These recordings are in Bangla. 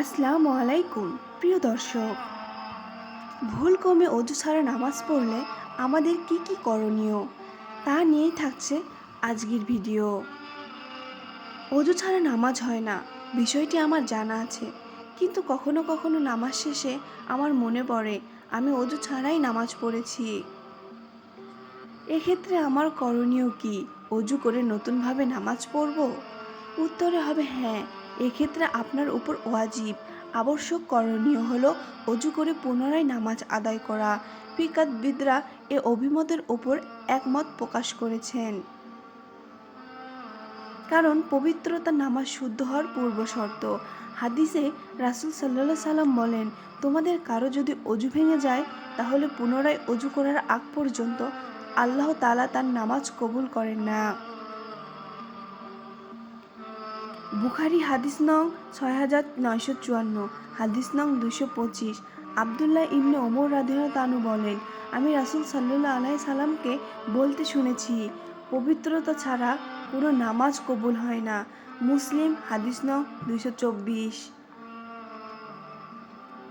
আসসালামু আলাইকুম, প্রিয় দর্শক। ভুল কমে অজু ছাড়া নামাজ পড়লে আমাদের কি কি করণীয় তা নিয়েই থাকছে আজকের ভিডিও। অজু ছাড়া নামাজ হয় না, বিষয়টি আমার জানা আছে। কিন্তু কখনো কখনো নামাজ শেষে আমার মনে পড়ে, আমি অজু ছাড়াই নামাজ পড়েছি। এক্ষেত্রে আমার করণীয় কি? অজু করে নতুনভাবে নামাজ পড়ব? উত্তরে হবে হ্যাঁ এক্ষেত্রে আপনার উপর ওয়াজিব। আবশ্যক করণীয় হলো অজু করে পুনরায় নামাজ আদায় করা। বিদরা এ অভিমতের ওপর একমত প্রকাশ করেছেন। কারণ পবিত্রতা নামাজ শুদ্ধ হওয়ার পূর্ব শর্ত। হাদিসে রাসুল সাল্লাহ সাল্লাম বলেন, তোমাদের কারও যদি অজু ভেঙে যায়, তাহলে পুনরায় অজু করার আগ পর্যন্ত আল্লাহ তালা তার নামাজ কবুল করেন না। বুখারি হাদিস নং ছয় হাজার নয়শো চুয়ান্ন, হাদিস নং দুশো পঁচিশ। আবদুল্লাহ ইবনে ওমর রাধিনা তানু বলেন, আমি রাসুল সাল্লুল্লাহ আলাই সাল্লামকে বলতে শুনেছি, পবিত্রতা ছাড়া কোনো নামাজ কবুল হয় না। মুসলিম হাদিস নং দুশো চব্বিশ।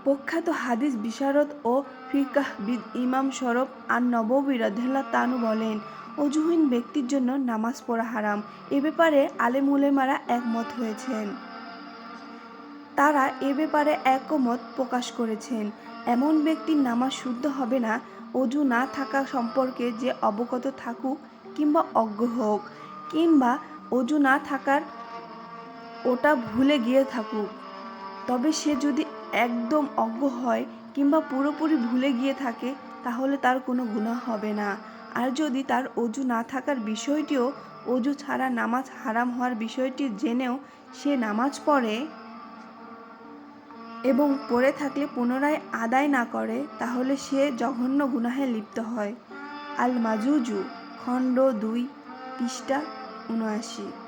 প্রখ্যাত হাদিস বিশারদ ও ফিকাহবিদ ইমাম সরব আর নববী রাধেল্লা তানু বলেন অজুহীন ব্যক্তির জন্য নামাজ পড়া হারাম। এ ব্যাপারে আলেম উলেমারা একমত হয়েছেন। তারা এ ব্যাপারে একমত প্রকাশ করেছেন। এমন ব্যক্তির নামাজ শুদ্ধ হবে না, অজু না থাকা সম্পর্কে যে অবগত থাকুক কিংবা অজ্ঞ হোক, কিংবা অজু না থাকার ওটা ভুলে গিয়ে থাকুক। তবে সে যদি একদম অজ্ঞ হয় কিংবা পুরোপুরি ভুলে গিয়ে থাকে, তাহলে তার কোনো গুণা হবে না। আর যদি তার অজু না থাকার বিষয়টিও অজু ছাড়া নামাজ হারাম হওয়ার বিষয়টি জেনেও সে নামাজ পড়ে এবং পড়ে থাকলে পুনরায় আদায় না করে, তাহলে সে জঘন্য গুনাহে লিপ্ত হয়। আল মাজুজু খণ্ড দুই, পৃষ্ঠা উনআশি।